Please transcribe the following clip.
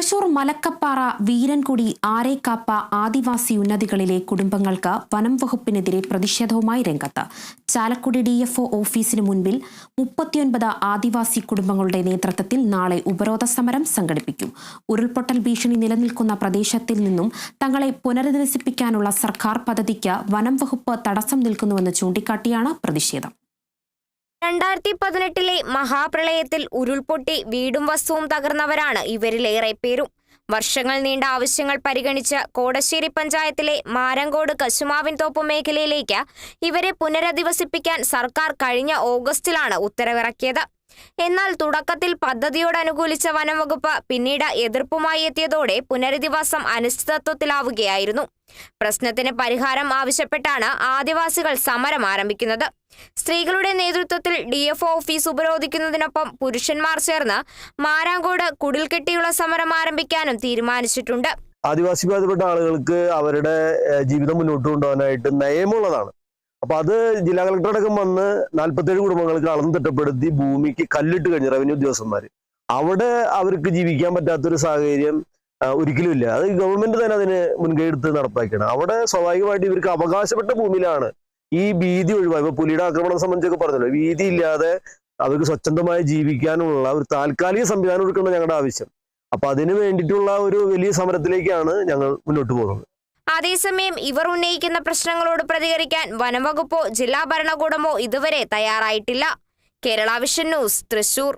തൃശൂർ മലക്കപ്പാറ വീരൻകുടി ആരേക്കാപ്പ ആദിവാസി ഉന്നതികളിലെ കുടുംബങ്ങൾക്ക് വനം വകുപ്പിനെതിരെ പ്രതിഷേധവുമായി രംഗത്ത്. ചാലക്കുടി ഡി എഫ് ഓഫീസിന് മുൻപിൽ മുപ്പത്തിയൊൻപത് ആദിവാസി കുടുംബങ്ങളുടെ നേതൃത്വത്തിൽ നാളെ ഉപരോധ സമരം സംഘടിപ്പിക്കും. ഉരുൾപൊട്ടൽ ഭീഷണി നിലനിൽക്കുന്ന പ്രദേശത്തിൽ നിന്നും തങ്ങളെ പുനരധിവസിപ്പിക്കാനുള്ള സർക്കാർ പദ്ധതിക്ക് വനം വകുപ്പ് തടസ്സം നിൽക്കുന്നുവെന്ന് ചൂണ്ടിക്കാട്ടിയാണ് പ്രതിഷേധം. രണ്ടായിരത്തി പതിനെട്ടിലെ മഹാപ്രളയത്തിൽ ഉരുൾപൊട്ടി വീടും വസ്തുവും തകർന്നവരാണ് ഇവരിലേറെ പേരും. വർഷങ്ങൾ നീണ്ട ആവശ്യങ്ങൾ പരിഗണിച്ച് കോടശ്ശേരി പഞ്ചായത്തിലെ മാരങ്കോട് കശുമാവിൻ തോപ്പ് മേഖലയിലേക്ക് ഇവരെ പുനരധിവസിപ്പിക്കാൻ സർക്കാർ കഴിഞ്ഞ ഓഗസ്റ്റിലാണ് ഉത്തരവിറക്കിയത്. എന്നാൽ തുടക്കത്തിൽ പദ്ധതിയോട് അനുകൂലിച്ച വനംവകുപ്പ് പിന്നീട് എതിർപ്പുമായി എത്തിയതോടെ പുനരധിവാസം അനിശ്ചിതത്വത്തിലാവുകയായിരുന്നു. പ്രശ്നത്തിന് പരിഹാരം ആവശ്യപ്പെട്ടാണ് ആദിവാസികൾ സമരം ആരംഭിക്കുന്നത്. സ്ത്രീകളുടെ നേതൃത്വത്തിൽ ഡി എഫ് ഓഫീസ് ഉപരോധിക്കുന്നതിനൊപ്പം പുരുഷന്മാർ ചേർന്ന് മാരാങ്കോട് കുടിൽകെട്ടിയുള്ള സമരം ആരംഭിക്കാനും തീരുമാനിച്ചിട്ടുണ്ട്. ആദിവാസി ബാധപ്പെട്ട ആളുകൾക്ക് അവരുടെ ജീവിതം മുന്നോട്ട് കൊണ്ടുപോകാനായിട്ട് നയമുള്ളതാണ്. അപ്പൊ അത് ജില്ലാ കളക്ടർ അടക്കം വന്ന് നാല്പത്തേഴ് കുടുംബങ്ങൾക്ക് അളന്ന് തിട്ടപ്പെടുത്തി ഭൂമിക്ക് കല്ലിട്ട് കഴിഞ്ഞു റവന്യൂ ഉദ്യോഗസ്ഥന്മാർ അവിടെ അവർക്ക് ജീവിക്കാൻ പറ്റാത്തൊരു സാഹചര്യം ഒരിക്കലും ഇല്ല. അത് ഗവൺമെന്റ് തന്നെ അതിന് മുൻകൈ എടുത്ത് നടപ്പാക്കിയാണ്. അവിടെ സ്വാഭാവികമായിട്ട് ഇവർക്ക് അവകാശപ്പെട്ട ഭൂമിയിലാണ് ഈ ഭീതി ഒഴിവായി. ഇപ്പൊ പുലിയുടെ ആക്രമണം സംബന്ധിച്ചൊക്കെ പറഞ്ഞല്ലോ. ഭീതി ഇല്ലാതെ അവർക്ക് സ്വച്ഛന്തമായി ജീവിക്കാനുള്ള ഒരു താൽക്കാലിക സംവിധാനം ഒരുക്കണം ഞങ്ങളുടെ ആവശ്യം. അപ്പൊ അതിന് വേണ്ടിയിട്ടുള്ള ഒരു വലിയ സമരത്തിലേക്കാണ് ഞങ്ങൾ മുന്നോട്ട് പോകുന്നത്. അതേസമയം ഇവർ ഉന്നയിക്കുന്ന പ്രശ്നങ്ങളോട് പ്രതികരിക്കാൻ വനംവകുപ്പോ ജില്ലാ ഭരണകൂടമോ ഇതുവരെ തയ്യാറായിട്ടില്ല. Kerala vision news Thrissur.